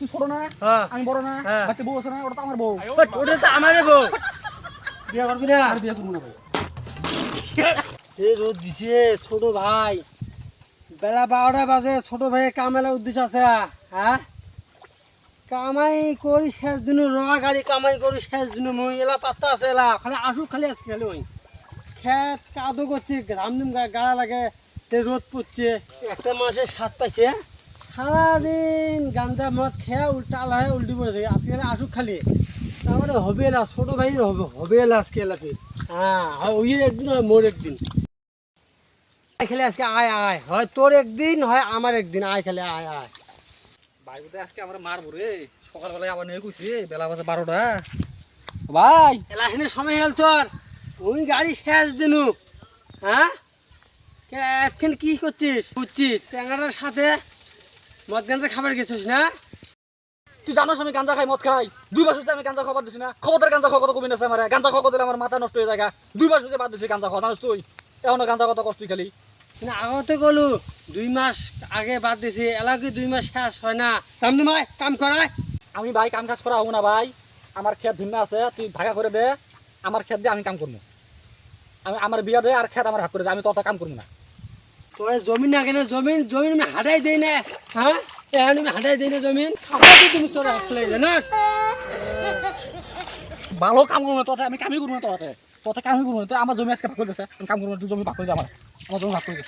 তুই ছোট না হ্যাঁ। আমি বড় না হ্যাঁ। বাচ্চা বউ আছে না ওটা তো আমার বউ। ওটা তো আমারে বউ। বিয়ে করবি না? আর বিয়ে করব না ভাই। সে রোদ দিছে ছোট ভাই। বেলা বারোটা বাজে ছোট ভাই কামেলা উদ্দেশ্য আছে হ্যাঁ? কামাই করি শেষ দিন রঙা গাড়ি কামাই করি শেষ দিন মই এলা পাত্তা আছে এলা খালি আসু খালি আজকে খালি ওই খেত কাদো করছে রামদিম গাড়া লাগে সে রোদ পড়ছে একটা মাসে সাত পাইছে সারাদিন গাঞ্জা মদ খেয়া উল্টা আলা উল্টি পড়ে থাকে। আজকে আসুক খালি। তারপরে হবে এলা ছোট ভাই হবে হবে এলা আজকে এলাতে। হ্যাঁ হয় ওই একদিন হয় মোর একদিন। খেলে আজকে আয় আয়। হয় তোর একদিন হয় আমার একদিন। আয় খেলে আয় আয়। বোধহয় আজকে আমরা মারবো রে। সকালবেলায় আবার নিয়ে কইছি বেলা বাজে বারোটা। ভাই। এলা হেনে সময় হেল তোর। ওই গাড়ি শেষ দিনু। হ্যাঁ? এখন কি করছিস? বুঝছিস চ্যাংড়ার সাথে মদ গাঞ্জা খাবার গেছিস না? তুই জানোস আমি গাঞ্জা খাই মদ খাই। দুই মাস হচ্ছে আমি গাঞ্জা খাবার দিছি না। খবরদার গাঞ্জা খাওয়া কত কমে আছে আমার গাঞ্জা খাওয়া দিলে আমার মাথা নষ্ট হয়ে যায় দুই মাস হচ্ছে বাদ দিছি গাঞ্জা খাওয়া জানোস তুই? এখনও গাঞ্জা কত কষ্ট খালি। না আগতে গলু দুই মাস আগে বাদ দিছি এলা কি দুই মাস শেষ হয় না? কাম দিমাই কাম করায় আমি ভাই কাম কাজ করা হব না ভাই। আমার খেত ঝিন্না আছে তুই ভাগা করে দে। আমার খেত দিয়ে আমি কাম করব। আমি আমার বিয়া দে আর খেত আমার হাত করে দে আমি তত কাম করব না। তোর জমিন না কেন জমিন জমিন আমি হাঁটাই দেই না। হ্যাঁ? এখন আমি হাঁটাই দেই না জমিন। খাবার তো তুমি তোর আসলে জানাস ভালো কাম করব না ততে আমি কামই করব না ততে ততে কামই করব না তুই আমার জমি আজকে ভাগ করে দিছে আমি কাম করব না জমি ভাগ করে দে আমার। আমার জমি ভাগ করে দে।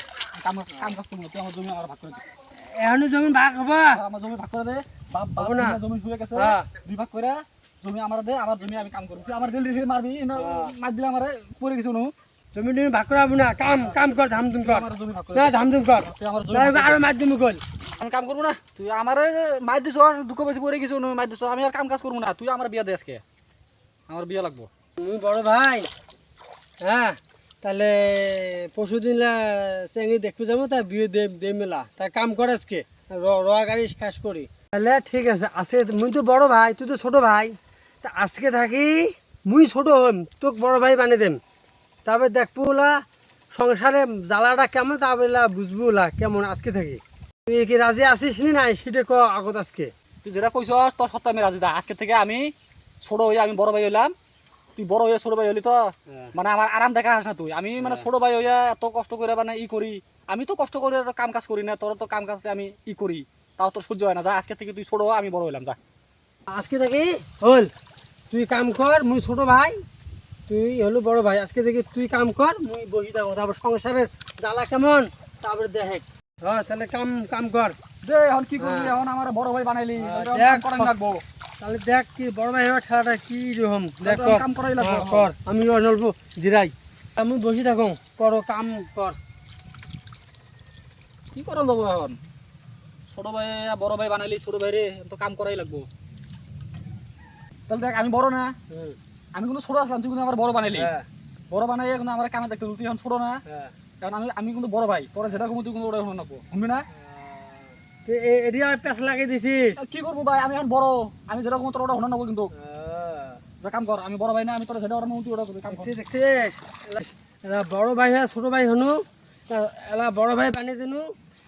কাম কাম কাজ করব তুই আমার জমি আমার ভাগ করে দে। এখন জমিন ভাগ হবা আমার জমি ভাগ করে দে। বাপ বাপ না। জমি শুয়ে গেছে। হ্যাঁ। দুই ভাগ করে জমি আমার দে আমার জমি আমি কাম করব। তুই আমার দিল মারবি হ্যাঁ। মার দিলে আমার পড়ে গেছে নু জমি টমি ভাগ করাবো না কাম কাম কর ধাম ধুম কর করে না দে। ধাম ধুম কর করে। আরও মাধ্যম কল আমি কাম করব না। তুই আমার মার দিছ দুঃখ বেশি পড়ে গেছো মার দিছ। আমি আর কাম কাজ করব না। তুই আমার বিয়া দে আজকে। আমার বিয়া লাগবো। তুমি বড় ভাই হ্যাঁ? তাহলে পরশু দিন চেঙ্গি দেখতে যাব তা বিয়ে দে দে মেলা। তা কাম কর আজকে। রয়া গাড়ি শেষ করি। তাহলে ঠিক আছে আজকে মুই তো বড় ভাই তুই তো ছোট ভাই। তা আজকে থাকি মুই ছোট হম তোকে বড় ভাই বানিয়ে দেম। তারপরে দেখব ওলা সংসারে জ্বালাটা কেমন লা বুঝব ওলা কেমন আজকে থাকি। তুই কি রাজি আছিস নি নাই সেটা ক আগত আজকে। তুই যেটা কইছ তোর সত্য আমি রাজি যা। আজকে থেকে আমি ছোট হয়ে আমি বড় ভাই হইলাম। তুই বড় হয়ে ছোট ভাই হলি তো। হ্যাঁ। মানে আমার আরাম দেখা আস না তুই। আমি মানে ছোট ভাই হইয়া এত কষ্ট করে মানে ই করি। আমি তো কষ্ট করে তো কাম কাজ করি না তোর তো কাম কাজ আমি ই করি। তাও তোর সহ্য হয় না। যা আজকে থেকে তুই ছোট আমি বড় হইলাম যা। আজকে থেকে হল তুই কাম কর মুই ছোট ভাই। তুই হলো বড় ভাই আজকে থেকে তুই কাম কর মুই বসি থাকব। তারপর সংসারের জ্বালা কেমন? তারপরে দেখে। হ্যাঁ তাহলে কাম কাম কর। দে এখন কি করবি? হ্যাঁ। এখন আমার বড় ভাই বানাইলি। হ্যাঁ, দেখ, করাই লাগবো। তাহলে দেখ কি বড় ভাই হওয়ার খেলাটা কি রকম? দেখ কাম করাই লাগবো। হ্যাঁ, কর। আমি অল্প জিরাই। আমি বসি থাকো কর কাম কর। কি করা যাব এখন? ছোট ভাই বড় ভাই বানাইলি ছোট ভাই রে তো কাম করাই লাগবো। তাহলে দেখ আমি বড় না? আমি কিন্তু ছোট আসলাম তুই কিন্তু আমার বড় বানাইলি। হ্যাঁ, বড় বানাই কিন্তু আমার কামে দেখতে তুই এখন ছোট না। হ্যাঁ। কারণ আমি আমি কিন্তু বড় ভাই তোরা যেটা কমু তুই কিন্তু ওটা শুনে নাকবো শুনবি না? তুই এ- এটি আর পেঁচ লাগিয়ে দিছিস। কি করব ভাই? আমি এখন বড় আমি যেটা কমু তোর ওটা শুনে নাকবো কিন্তু। হ্যাঁ। কাম কর আমি বড় ভাই না আমি তোরা যেটা ওটা তুই ওটা করবি কাম দেখছিস বড় ভাই হ্যাঁ ছোট ভাই হনু। এলা- বড় ভাই বানিয়ে দিনু।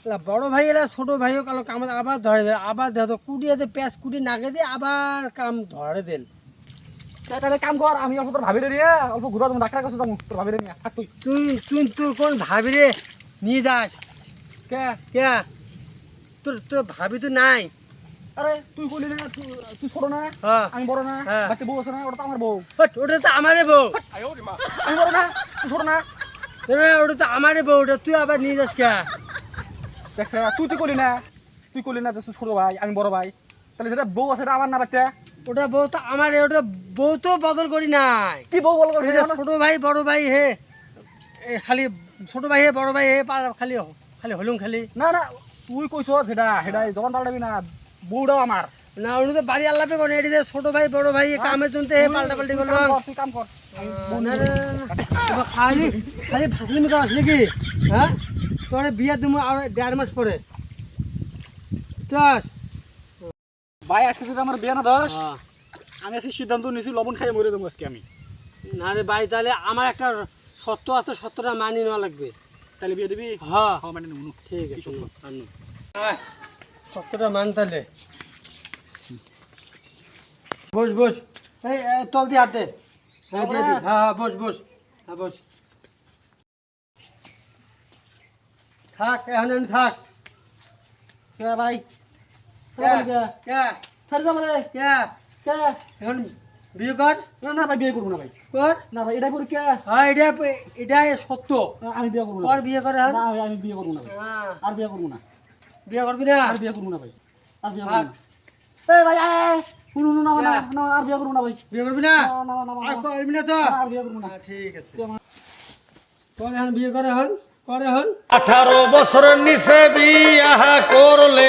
এলা বড় ভাই এলা ছোট ভাইও কালো কাম আবার ধরে দেয় আবার দেখ কুটিয়াতে পেঁচ কুটি নাগে দিয়ে আবার কাম ধরে দেন তাহলে কাম কর আমি অল্প তোর ভাবি রে নিয়ে অল্প ঘুরা তুমি ডাক্তার কাছে যাব তোর ভাবি রে নিয়ে থাক তুই। তুই তুই তোর কোন ভাবি রে নিয়ে যাস? কে কে? তোর তোর ভাবি তো নাই। আরে তুই বলি না তুই তুই ছোট না হ্যাঁ। আমি বড় না হ্যাঁ। বাচ্চা বউ আছে না ওটা তো আমার বউ। হট, ওটা তো আমারে বউ। আমি বড় না তুই ছোট না। এ, ওটা তো আমারে বউ ওটা তুই আবার নিয়ে যাস কে? দেখছে তুই তুই করলি না তুই করলি না তুই ছোট ভাই আমি বড় ভাই। তাহলে যেটা বউ আছে আমার না বাচ্চা? ওটা বউ তো আমারে ওটা বউ তো বদল করি নাই। কি বউ ওই যে ছোট ভাই বড় ভাই হে এ খালি ছোট ভাই হে বড় ভাই হে খালি খালি হলুম খালি। না না তুই কইছ সেটা সেটা জবান পাল্টাবি না বউটাও আমার। না ওটা তো বাড়ি আল্লাহ পেবো এটি ছোট ভাই বড় ভাই এ কামের জন্য হে পাল্টা পাল্টি করল কাম কর, তুই কাম কর। খালি খালি ফাসলি মতো আসলে কি? হ্যাঁ? তোর বিয়ে তুমি আর দেড় মাস পরে। চাস ভাই আজকে যদি আমার বিয়ে না দশ হ্যাঁ। আমি আজকে সিদ্ধান্ত নিয়েছি লবণ খাই মরে দেবো আজকে আমি। না রে ভাই তাহলে আমার একটা সত্য আছে সত্যটা মানি নেওয়া লাগবে। তাহলে বিয়ে দিবি? হ্যাঁ। হ্যাঁ মানে নেব ঠিক আছে? আনু। সত্যটা মান তাহলে। বস বস। এই তল দিয়ে হাতে। হ্যাঁ দিয়ে। হ্যাঁ হ্যাঁ বস বস। হ্যাঁ বস। থাক এখন থাক। কে ভাই। এখন বিয়ে কর। না না ভাই বিয়ে করব না ভাই। কর। না ভাই এটা করি হ্যাঁ এটা এটা সত্য। আমি বিয়ে করব না কর বিয়ে করে এখন। না আমি বিয়ে করব না ভাই। হ্যাঁ। আর বিয়ে করব না। বিয়ে করবি না? আর বিয়ে করব না ভাই। আর বিয়ে করব থাক। না। এই ভাই আয়, আয়, আয়। শুনুন না না না আর বিয়ে করব না ভাই। বিয়ে করবি না? না, না, না, না, আর করবি না তো? আর বিয়ে করব না। হ্যাঁ, ঠিক আছে। এখন বিয়ে করে করে এখন। আঠারো বছরের নিচে বিয়াহ করলে।